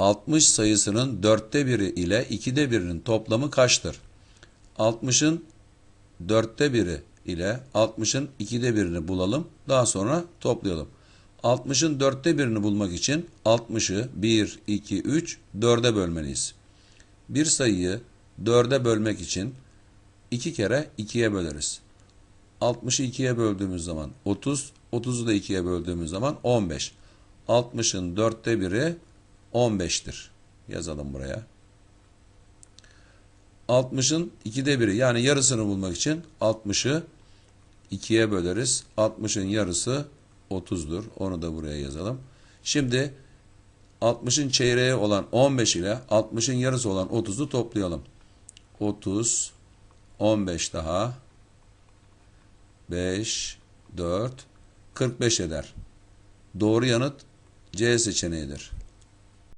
60 sayısının dörtte biri ile ikide birinin toplamı kaçtır? 60'ın dörtte biri ile 60'ın ikide birini bulalım. Daha sonra toplayalım. 60'ın dörtte birini bulmak için 60'ı 1, 2, 3, 4'e bölmeliyiz. Bir sayıyı 4'e bölmek için 2 kere 2'ye böleriz. 60'ı 2'ye böldüğümüz zaman 30, 30'u da 2'ye böldüğümüz zaman 15. 60'ın dörtte biri 15'tir. Yazalım buraya. 60'ın 2'de biri yani yarısını bulmak için 60'ı 2'ye böleriz. 60'ın yarısı 30'dur. Onu da buraya yazalım. Şimdi 60'ın çeyreği olan 15 ile 60'ın yarısı olan 30'u toplayalım. 30, 15 daha, 5, 4, 45 eder. Doğru yanıt C seçeneğidir.